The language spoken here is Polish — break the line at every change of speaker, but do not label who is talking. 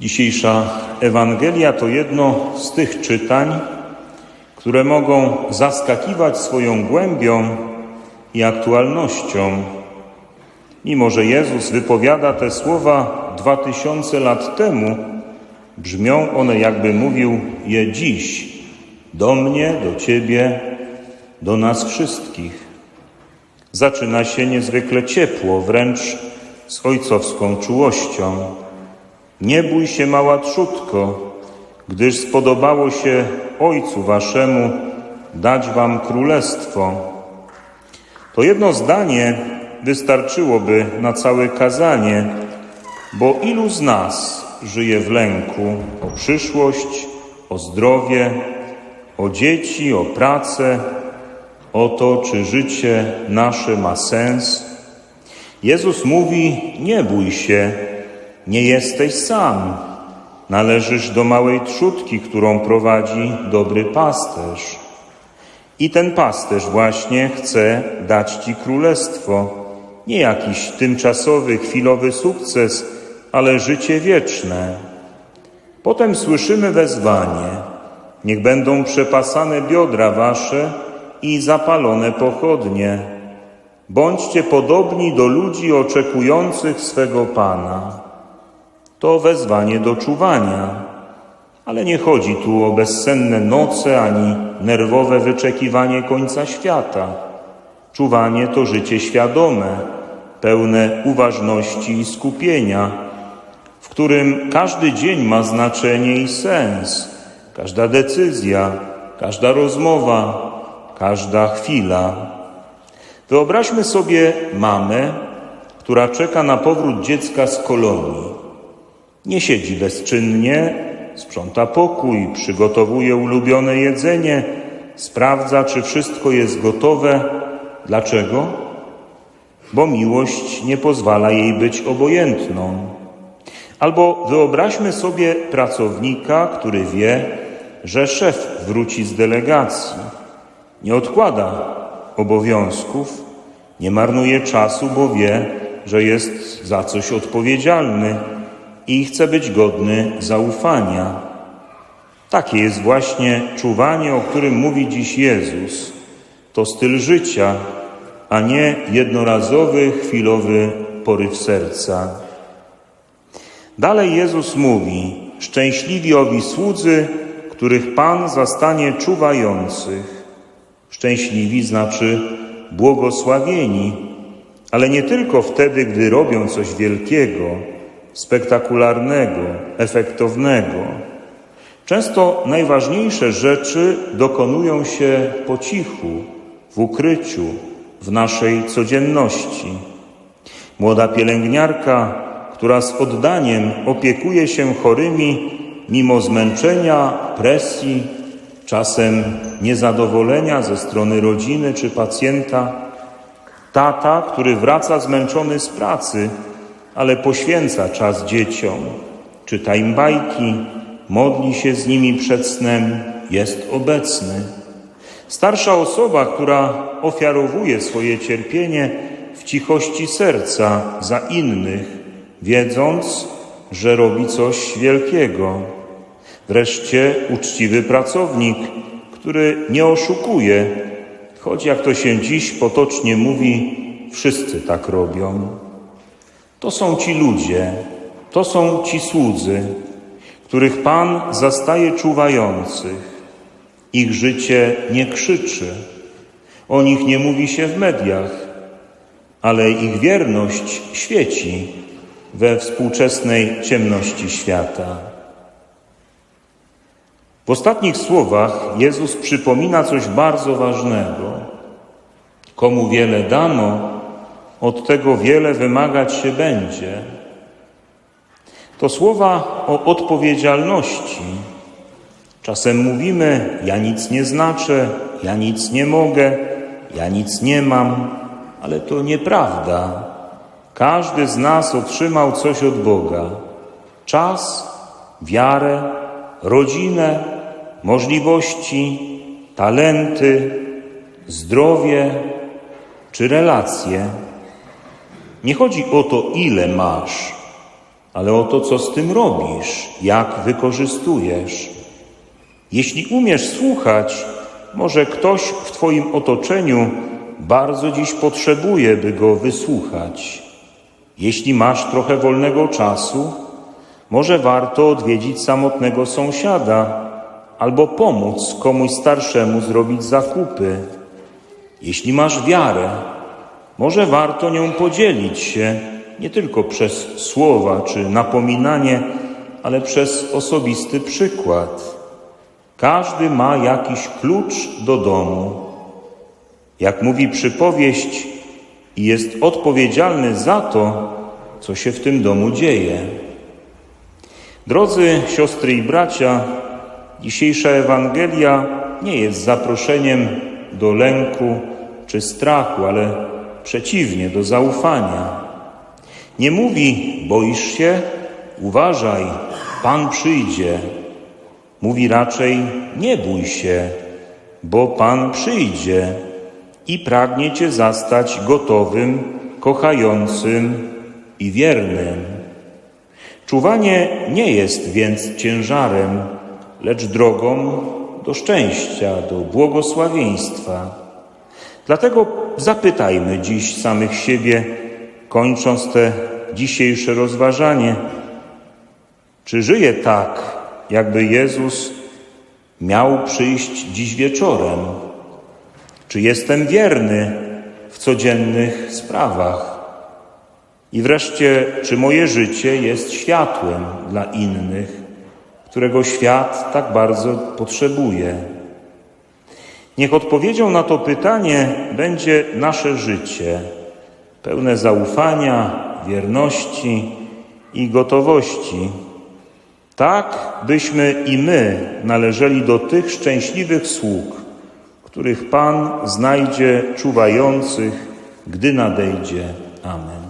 Dzisiejsza Ewangelia to jedno z tych czytań, które mogą zaskakiwać swoją głębią i aktualnością. Mimo, że Jezus wypowiada te słowa dwa tysiące lat temu, brzmią one, jakby mówił je dziś, do mnie, do Ciebie, do nas wszystkich. Zaczyna się niezwykle ciepło, wręcz z ojcowską czułością. Nie bój się, mała trzutko, gdyż spodobało się Ojcu Waszemu dać Wam królestwo. To jedno zdanie wystarczyłoby na całe kazanie, bo ilu z nas żyje w lęku o przyszłość, o zdrowie, o dzieci, o pracę, o to, czy życie nasze ma sens. Jezus mówi: Nie bój się, nie jesteś sam. Należysz do małej trzutki, którą prowadzi dobry pasterz. I ten pasterz właśnie chce dać Ci królestwo. Nie jakiś tymczasowy, chwilowy sukces, ale życie wieczne. Potem słyszymy wezwanie: Niech będą przepasane biodra Wasze i zapalone pochodnie. Bądźcie podobni do ludzi oczekujących swego Pana. To wezwanie do czuwania. Ale nie chodzi tu o bezsenne noce ani nerwowe wyczekiwanie końca świata. Czuwanie to życie świadome, pełne uważności i skupienia, w którym każdy dzień ma znaczenie i sens, każda decyzja, każda rozmowa, każda chwila. Wyobraźmy sobie mamę, która czeka na powrót dziecka z kolonii. Nie siedzi bezczynnie, sprząta pokój, przygotowuje ulubione jedzenie, sprawdza, czy wszystko jest gotowe. Dlaczego? Bo miłość nie pozwala jej być obojętną. Albo wyobraźmy sobie pracownika, który wie, że szef wróci z delegacji. Nie odkłada obowiązków, nie marnuje czasu, bo wie, że jest za coś odpowiedzialny i chce być godny zaufania. Takie jest właśnie czuwanie, o którym mówi dziś Jezus. To styl życia, a nie jednorazowy, chwilowy poryw serca. Dalej Jezus mówi: Szczęśliwi owi słudzy, których Pan zastanie czuwających. Szczęśliwi znaczy błogosławieni, ale nie tylko wtedy, gdy robią coś wielkiego, spektakularnego, efektownego. Często najważniejsze rzeczy dokonują się po cichu, w ukryciu, w naszej codzienności. Młoda pielęgniarka, która z oddaniem opiekuje się chorymi, mimo zmęczenia, presji, czasem niezadowolenia ze strony rodziny czy pacjenta, tata, który wraca zmęczony z pracy, ale poświęca czas dzieciom, czyta im bajki, modli się z nimi przed snem, jest obecny. Starsza osoba, która ofiarowuje swoje cierpienie w cichości serca za innych, wiedząc, że robi coś wielkiego. Wreszcie uczciwy pracownik, który nie oszukuje, choć jak to się dziś potocznie mówi, wszyscy tak robią. To są ci ludzie, to są ci słudzy, których Pan zastaje czuwających. Ich życie nie krzyczy, o nich nie mówi się w mediach, ale ich wierność świeci we współczesnej ciemności świata. W ostatnich słowach Jezus przypomina coś bardzo ważnego. Komu wiele dano, od tego wiele wymagać się będzie. To słowa o odpowiedzialności. Czasem mówimy: Ja nic nie znaczę, ja nic nie mogę, ja nic nie mam, ale to nieprawda. Każdy z nas otrzymał coś od Boga: czas, wiarę, rodzinę, możliwości, talenty, zdrowie czy relacje. Nie chodzi o to, ile masz, ale o to, co z tym robisz, jak wykorzystujesz. Jeśli umiesz słuchać, może ktoś w Twoim otoczeniu bardzo dziś potrzebuje, by go wysłuchać. Jeśli masz trochę wolnego czasu, może warto odwiedzić samotnego sąsiada albo pomóc komuś starszemu zrobić zakupy. Jeśli masz wiarę, może warto nią podzielić się nie tylko przez słowa czy napominanie, ale przez osobisty przykład. Każdy ma jakiś klucz do domu. Jak mówi przypowieść, i jest odpowiedzialny za to, co się w tym domu dzieje. Drodzy siostry i bracia, dzisiejsza Ewangelia nie jest zaproszeniem do lęku czy strachu, ale przeciwnie, do zaufania. Nie mówi, boisz się? Uważaj, Pan przyjdzie. Mówi raczej, nie bój się, bo Pan przyjdzie i pragnie Cię zastać gotowym, kochającym i wiernym. Czuwanie nie jest więc ciężarem, lecz drogą do szczęścia, do błogosławieństwa. Dlatego zapytajmy dziś samych siebie, kończąc te dzisiejsze rozważanie, czy żyję tak, jakby Jezus miał przyjść dziś wieczorem? Czy jestem wierny w codziennych sprawach? I wreszcie, czy moje życie jest światłem dla innych, którego świat tak bardzo potrzebuje? Niech odpowiedzią na to pytanie będzie nasze życie, pełne zaufania, wierności i gotowości. Tak, byśmy i my należeli do tych szczęśliwych sług, których Pan znajdzie czuwających, gdy nadejdzie. Amen.